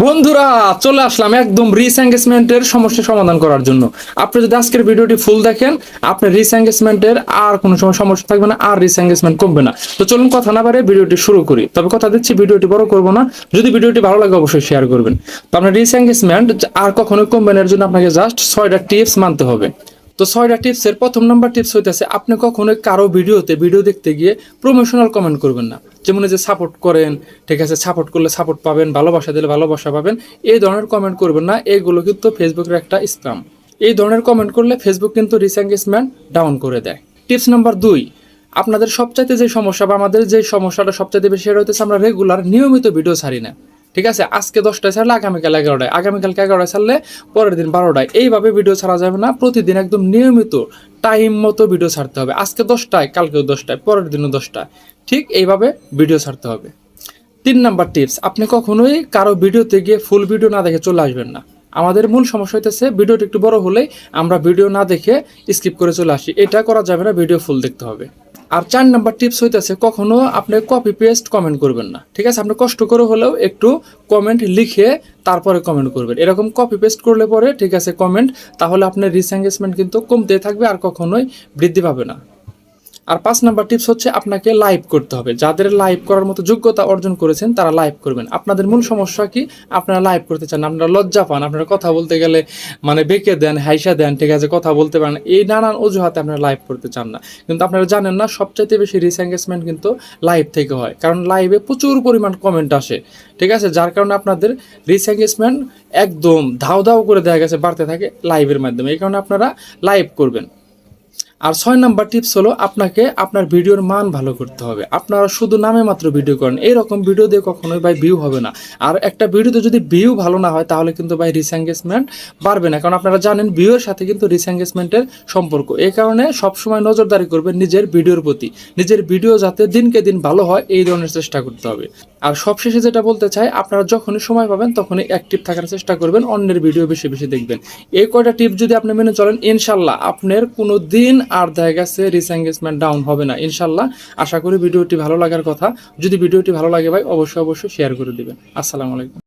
বন্ধুরা, চলে আসলাম একদম রিস এঙ্গেজমেন্টের সমস্যা সমাধান করার জন্য। আপনি যদি আজকের ভিডিওটি ফুল দেখেন, আপনার রিস এঙ্গেজমেন্টের আর কোনো সময় সমস্যা থাকবে না, আর রিস এঙ্গেজমেন্ট কমবে না। তো চলুন কথা না বারে ভিডিওটি শুরু করি। তবে কথা দিচ্ছি, ভিডিওটি বড় করব না। যদি ভিডিওটি ভালো লাগে, অবশ্যই শেয়ার করবেন। তো আপনার রিস এঙ্গেজমেন্ট আর কখনোই কমবে না, এর জন্য আপনাকে জাস্ট ছয়টা টিপস মানতে হবে। তো ছয়টা টিপসের প্রথম নাম্বার টিপস হইতেছে, আপনি কখনোই কারও ভিডিওতে ভিডিও দেখতে গিয়ে প্রমোশনাল কমেন্ট করবেন না। যেমন যে সাপোর্ট করেন, ঠিক আছে সাপোর্ট করলে সাপোর্ট পাবেন, ভালোবাসা দিলে ভালোবাসা পাবেন, এই ধরনের কমেন্ট করবেন না, এগুলো কিন্তু ফেসবুকের একটা স্প্যাম এই ধরনের কমেন্ট করলে ফেসবুক কিন্তু রিস এঙ্গেজমেন্ট ডাউন করে দেয়। টিপস নাম্বার দুই, আপনাদের সবচাইতে যে সমস্যা বা আমাদের যে সমস্যাটা সবচাইতে বেশি সেটা আমরা রেগুলার নিয়মিত ভিডিও ছাড়ি না। ঠিক আছে? আজকে দশটায় ছাড়লে আগামীকাল এগারোটায়। আগামীকালকে এগারোটায় ছাড়লে পরের দিন বারোটায়। এইভাবে ভিডিও ছাড়া যাবে না। প্রতিদিন একদম নিয়মিত টাইম মতো ভিডিও ছাড়তে হবে। আজকে দশটায়, কালকেও দশটায়, পরের দিনও দশটায়। ঠিক এইভাবে ভিডিও ছাড়তে হবে। তিন নাম্বার টিপস আপনি কখনোই কারও ভিডিওতে গিয়ে ফুল ভিডিও না দেখে চলে আসবেন না। আমাদের মূল সমস্যা হইতেছে ভিডিওটি একটু বড় হলেই আমরা ভিডিও না দেখে স্কিপ করে চলে আসি। এটা করা যাবে না ভিডিও ফুল দেখতে হবে। আর চার নাম্বার টিপস হইতেছে, কখনো আপনি কপি পেস্ট কমেন্ট করবেন না, ঠিক আছে? আপনি কষ্ট করে হলেও একটু কমেন্ট লিখে তারপরে কমেন্ট করবেন। এরকম কপি পেস্ট করলে পরে, ঠিক আছে কমেন্ট তাহলে আপনার রিসএঙ্গেজমেন্ট কিন্তু কমতে থাকবে আর কখনোই বৃদ্ধি পাবে না। আর পাঁচ নাম্বার টিপস হচ্ছে আপনাকে লাইভ করতে হবে। যাদের লাইভ করার মতো যোগ্যতা অর্জন করেছেন, তারা লাইভ করবেন। আপনাদের মূল সমস্যা কি? আপনারা লাইভ করতে চান, আপনারা লজ্জা পান, আপনারা কথা বলতে গেলে মানে বেঁকে দেন, হাইসা দেন, ঠিক আছে, কথা বলতে পারেন এই নানান অজুহাতে আপনারা লাইভ করতে চান না। কিন্তু আপনারা জানেন না, সবচাইতে বেশি রিস এঙ্গেজমেন্ট কিন্তু লাইভ থেকে হয়। কারণ লাইভে প্রচুর পরিমাণ কমেন্ট আসে, ঠিক আছে? যার কারণে আপনাদের রিস এঙ্গেজমেন্ট একদম ধাও ধাও করে দেখা গেছে, বাড়তে থাকে লাইভের মাধ্যমে। এই কারণে আপনারা লাইভ করবেন। আর ছয় নাম্বার টিপস হলো আপনাকে আপনার ভিডিওর মান ভালো করতে হবে। আপনারা শুধু নামে মাত্র ভিডিও করেন। এইরকম ভিডিও দিয়ে কখনোই ভাই ভিউ হবে না। আর একটা ভিডিওতে যদি ভিউ ভালো না হয়, তাহলে কিন্তু ভাই রিস এঙ্গেজমেন্ট বাড়বে না। কারণ আপনারা জানেন ভিউয়ের সাথে কিন্তু রিস এঙ্গেজমেন্টের সম্পর্ক। এই কারণে সবসময় নজরদারি করবেন নিজের ভিডিওর প্রতি। নিজের ভিডিও যাতে দিনকে দিন ভালো হয়, এই ধরনের চেষ্টা করতে হবে। আর সবশেষে যেটা বলতে চাই, আপনারা যখনই সময় পাবেন, তখনই অ্যাক্টিভ থাকার চেষ্টা করবেন। অন্যের ভিডিও বেশি বেশি দেখবেন। এই কয়টা টিপ যদি আপনি মেনে চলেন ইনশাল্লাহ আপনার কোনো দিন আর দেখা গেছে রিস এঙ্গেজমেন্ট ডাউন হবে না, ইনশাল্লাহ। আশা করি ভিডিওটি ভালো লাগার কথা। যদি ভিডিওটি ভালো লাগে ভাই, অবশ্যই অবশ্যই শেয়ার করে দিবেন। আসসালামু আলাইকুম।